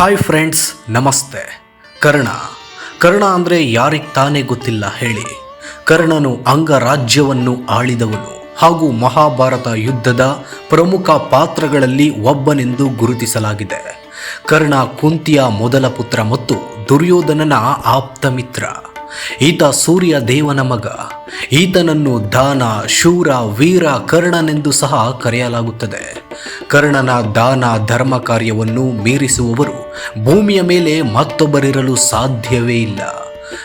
Hi friends ನಮಸ್ತೆ. ಕರ್ಣ. ಕರ್ಣ ಅಂದರೆ ಯಾರಿಗೆ ತಾನೇ ಗೊತ್ತಿಲ್ಲ ಹೇಳಿ. ಕರ್ಣನು ಅಂಗರಾಜ್ಯವನ್ನು ಆಳಿದವನು ಹಾಗೂ ಮಹಾಭಾರತ ಯುದ್ಧದ ಪ್ರಮುಖ ಪಾತ್ರಗಳಲ್ಲಿ ಒಬ್ಬನೆಂದು ಗುರುತಿಸಲಾಗಿದೆ. ಕರ್ಣ ಕುಂತಿಯ ಮೊದಲ ಪುತ್ರ ಮತ್ತು ದುರ್ಯೋಧನನ ಆಪ್ತ ಮಿತ್ರ. ಈತ ಸೂರ್ಯ ದೇವನ ಮಗ. ಈತನನ್ನು ದಾನ, ಶೂರ, ವೀರ, ಕರ್ಣನೆಂದು ಸಹ ಕರೆಯಲಾಗುತ್ತದೆ. ಕರ್ಣನ ದಾನ, ಧರ್ಮ ಕಾರ್ಯವನ್ನು ಮೀರಿಸುವವರು ಭೂಮಿಯ ಮೇಲೆ ಮತ್ತೊಬ್ಬರಿರಲು ಸಾಧ್ಯವೇ ಇಲ್ಲ.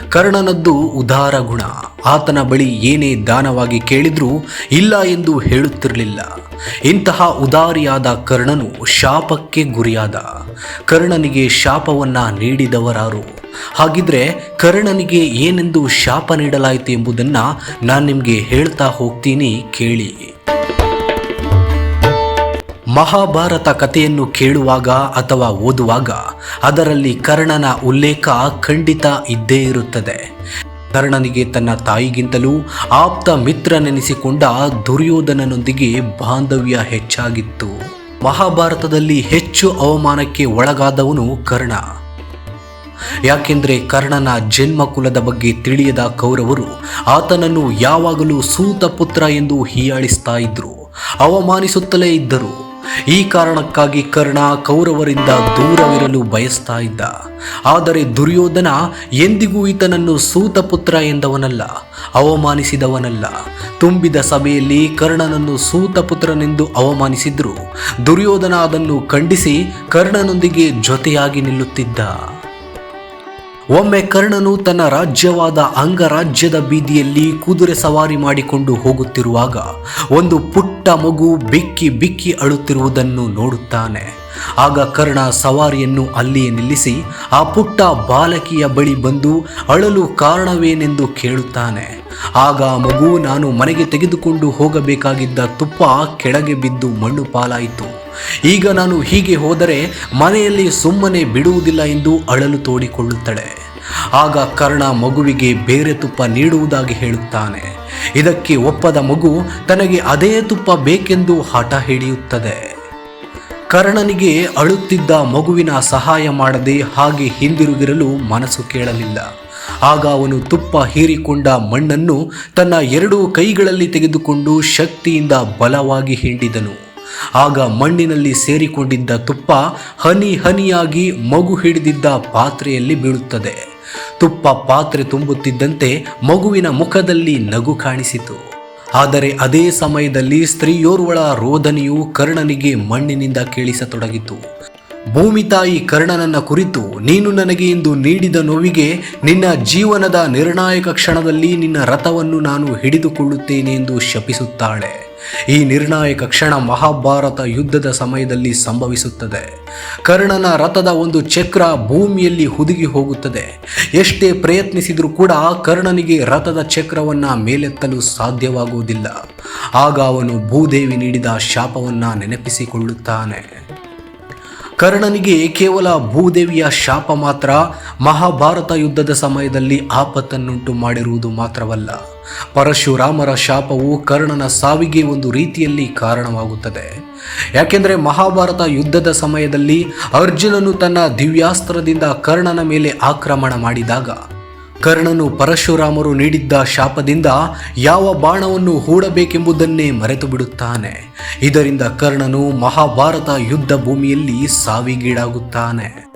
ಕರ್ಣನದ್ದು ಉದಾರ ಗುಣ. ಆತನ ಬಳಿ ಏನೇ ದಾನವಾಗಿ ಕೇಳಿದ್ರೂ ಇಲ್ಲ ಎಂದು ಹೇಳುತ್ತಿರಲಿಲ್ಲ. ಇಂತಹ ಉದಾರಿಯಾದ ಕರ್ಣನು ಶಾಪಕ್ಕೆ ಗುರಿಯಾದ. ಕರ್ಣನಿಗೆ ಶಾಪವನ್ನ ನೀಡಿದವರಾರು. ಹಾಗಿದ್ರೆ ಕರ್ಣನಿಗೆ ಏನೆಂದು ಶಾಪ ನೀಡಲಾಯಿತು ಎಂಬುದನ್ನು ನಾನು ನಿಮಗೆ ಹೇಳ್ತಾ ಹೋಗ್ತೀನಿ ಕೇಳಿ. ಮಹಾಭಾರತ ಕಥೆಯನ್ನು ಕೇಳುವಾಗ ಅಥವಾ ಓದುವಾಗ ಅದರಲ್ಲಿ ಕರ್ಣನ ಉಲ್ಲೇಖ ಖಂಡಿತ ಇದ್ದೇ ಇರುತ್ತದೆ. ಕರ್ಣನಿಗೆ ತನ್ನ ತಾಯಿಗಿಂತಲೂ ಆಪ್ತ ಮಿತ್ರನೆನಿಸಿಕೊಂಡ ದುರ್ಯೋಧನನೊಂದಿಗೆ ಬಾಂಧವ್ಯ ಹೆಚ್ಚಾಗಿತ್ತು. ಮಹಾಭಾರತದಲ್ಲಿ ಹೆಚ್ಚು ಅವಮಾನಕ್ಕೆ ಒಳಗಾದವನು ಕರ್ಣ. ಯಾಕೆಂದ್ರೆ ಕರ್ಣನ ಜನ್ಮ ಕುಲದ ಬಗ್ಗೆ ತಿಳಿಯದ ಕೌರವರು ಆತನನ್ನು ಯಾವಾಗಲೂ ಸೂತ ಪುತ್ರ ಎಂದು ಹೀಯಾಳಿಸ್ತಾ ಇದ್ರು. ಅವಮಾನಿಸುತ್ತಲೇ ಇದ್ದರು. ಈ ಕಾರಣಕ್ಕಾಗಿ ಕರ್ಣ ಕೌರವರಿಂದ ದೂರವಿರಲು ಬಯಸ್ತಾ ಇದ್ದ. ಆದರೆ ದುರ್ಯೋಧನ ಎಂದಿಗೂ ಈತನನ್ನು ಸೂತಪುತ್ರ ಎಂದವನಲ್ಲ, ಅವಮಾನಿಸಿದವನಲ್ಲ. ತುಂಬಿದ ಸಭೆಯಲ್ಲಿ ಕರ್ಣನನ್ನು ಸೂತಪುತ್ರನೆಂದು ಅವಮಾನಿಸಿದ್ರು. ದುರ್ಯೋಧನ ಅದನ್ನು ಖಂಡಿಸಿ ಕರ್ಣನೊಂದಿಗೆ ಜೊತೆಯಾಗಿ ನಿಲ್ಲುತ್ತಿದ್ದ. ಒಮ್ಮೆ ಕರ್ಣನು ತನ್ನ ರಾಜ್ಯವಾದ ಅಂಗರಾಜ್ಯದ ಬೀದಿಯಲ್ಲಿ ಕುದುರೆ ಸವಾರಿ ಮಾಡಿಕೊಂಡು ಹೋಗುತ್ತಿರುವಾಗ ಒಂದು ಪುಟ್ಟ ಮಗು ಬಿಕ್ಕಿ ಬಿಕ್ಕಿ ಅಳುತ್ತಿರುವುದನ್ನು ನೋಡುತ್ತಾನೆ. ಆಗ ಕರ್ಣ ಸವಾರಿಯನ್ನು ಅಲ್ಲಿಯೇ ನಿಲ್ಲಿಸಿ ಆ ಪುಟ್ಟ ಬಾಲಕಿಯ ಬಳಿ ಬಂದು ಅಳಲು ಕಾರಣವೇನೆಂದು ಕೇಳುತ್ತಾನೆ. ಆಗ ಮಗು ನಾನು ಮನೆಗೆ ತೆಗೆದುಕೊಂಡು ಹೋಗಬೇಕಾಗಿದ್ದ ತುಪ್ಪ ಕೆಳಗೆ ಬಿದ್ದು ಮಣ್ಣು ಪಾಲಾಯಿತು. ಈಗ ನಾನು ಹೀಗೆ ಹೋದರೆ ಮನೆಯಲ್ಲಿ ಸುಮ್ಮನೆ ಬಿಡುವುದಿಲ್ಲ ಎಂದು ಅಳಲು ತೋಡಿಕೊಳ್ಳುತ್ತಾಳೆ. ಆಗ ಕರ್ಣ ಮಗುವಿಗೆ ಬೇರೆ ತುಪ್ಪ ನೀಡುವುದಾಗಿ ಹೇಳುತ್ತಾನೆ. ಇದಕ್ಕೆ ಒಪ್ಪದ ಮಗು ತನಗೆ ಅದೇ ತುಪ್ಪ ಬೇಕೆಂದು ಹಠ ಹಿಡಿಯುತ್ತದೆ. ಕರ್ಣನಿಗೆ ಅಳುತ್ತಿದ್ದ ಮಗುವಿನ ಸಹಾಯ ಮಾಡದೆ ಹಾಗೆ ಹಿಂದಿರುಗಿರಲು ಮನಸ್ಸು ಕೇಳಲಿಲ್ಲ. ಆಗ ಅವನು ತುಪ್ಪ ಹೀರಿಕೊಂಡ ಮಣ್ಣನ್ನು ತನ್ನ ಎರಡೂ ಕೈಗಳಲ್ಲಿ ತೆಗೆದುಕೊಂಡು ಶಕ್ತಿಯಿಂದ ಬಲವಾಗಿ ಹಿಂಡಿದನು. ಆಗ ಮಣ್ಣಿನಲ್ಲಿ ಸೇರಿಕೊಂಡಿದ್ದ ತುಪ್ಪ ಹನಿ ಹನಿಯಾಗಿ ಮಗು ಹಿಡಿದಿದ್ದ ಪಾತ್ರೆಯಲ್ಲಿ ಬೀಳುತ್ತದೆ. ತುಪ್ಪ ಪಾತ್ರೆ ತುಂಬುತ್ತಿದ್ದಂತೆ ಮಗುವಿನ ಮುಖದಲ್ಲಿ ನಗು ಕಾಣಿಸಿತು. ಆದರೆ ಅದೇ ಸಮಯದಲ್ಲಿ ಸ್ತ್ರೀಯೋರ್ವಳ ರೋದನೆಯು ಕರ್ಣನಿಗೆ ಮಣ್ಣಿನಿಂದ ಕೇಳಿಸತೊಡಗಿತು. ಭೂಮಿ ತಾಯಿ ಕರ್ಣನನ್ನ ಕುರಿತು, ನೀನು ನನಗೆ ಇಂದು ನೀಡಿದ ನೋವಿಗೆ ನಿನ್ನ ಜೀವನದ ನಿರ್ಣಾಯಕ ಕ್ಷಣದಲ್ಲಿ ನಿನ್ನ ರಥವನ್ನು ನಾನು ಹಿಡಿದುಕೊಳ್ಳುತ್ತೇನೆ ಎಂದು ಶಪಿಸುತ್ತಾಳೆ. ಈ ನಿರ್ಣಾಯಕ ಕ್ಷಣ ಮಹಾಭಾರತ ಯುದ್ಧದ ಸಮಯದಲ್ಲಿ ಸಂಭವಿಸುತ್ತದೆ. ಕರ್ಣನ ರಥದ ಒಂದು ಚಕ್ರ ಭೂಮಿಯಲ್ಲಿ ಹುದುಗಿ ಹೋಗುತ್ತದೆ. ಎಷ್ಟೇ ಪ್ರಯತ್ನಿಸಿದರೂ ಕೂಡ ಕರ್ಣನಿಗೆ ರಥದ ಚಕ್ರವನ್ನ ಮೇಲೆತ್ತಲು ಸಾಧ್ಯವಾಗುವುದಿಲ್ಲ. ಆಗ ಅವನು ಭೂದೇವಿ ನೀಡಿದ ಶಾಪವನ್ನ ನೆನಪಿಸಿಕೊಳ್ಳುತ್ತಾನೆ. ಕರ್ಣನಿಗೆ ಕೇವಲ ಭೂದೇವಿಯ ಶಾಪ ಮಾತ್ರ ಮಹಾಭಾರತ ಯುದ್ಧದ ಸಮಯದಲ್ಲಿ ಆಪತ್ತನ್ನುಂಟು ಮಾಡಿರುವುದು ಮಾತ್ರವಲ್ಲ. ಪರಶುರಾಮರ ಶಾಪವು ಕರ್ಣನ ಸಾವಿಗೆ ಒಂದು ರೀತಿಯಲ್ಲಿ ಕಾರಣವಾಗುತ್ತದೆ. ಯಾಕೆಂದರೆ ಮಹಾಭಾರತ ಯುದ್ಧದ ಸಮಯದಲ್ಲಿ ಅರ್ಜುನನು ತನ್ನ ದಿವ್ಯಾಸ್ತ್ರದಿಂದ ಕರ್ಣನ ಮೇಲೆ ಆಕ್ರಮಣ ಮಾಡಿದಾಗ, ಕರ್ಣನು ಪರಶುರಾಮರು ನೀಡಿದ್ದ ಶಾಪದಿಂದ ಯಾವ ಬಾಣವನ್ನು ಹೂಡಬೇಕೆಂಬುದನ್ನೇ ಮರೆತು ಬಿಡುತ್ತಾನೆ. ಇದರಿಂದ ಕರ್ಣನು ಮಹಾಭಾರತ ಯುದ್ಧ ಭೂಮಿಯಲ್ಲಿ ಸಾವಿಗೀಡಾಗುತ್ತಾನೆ.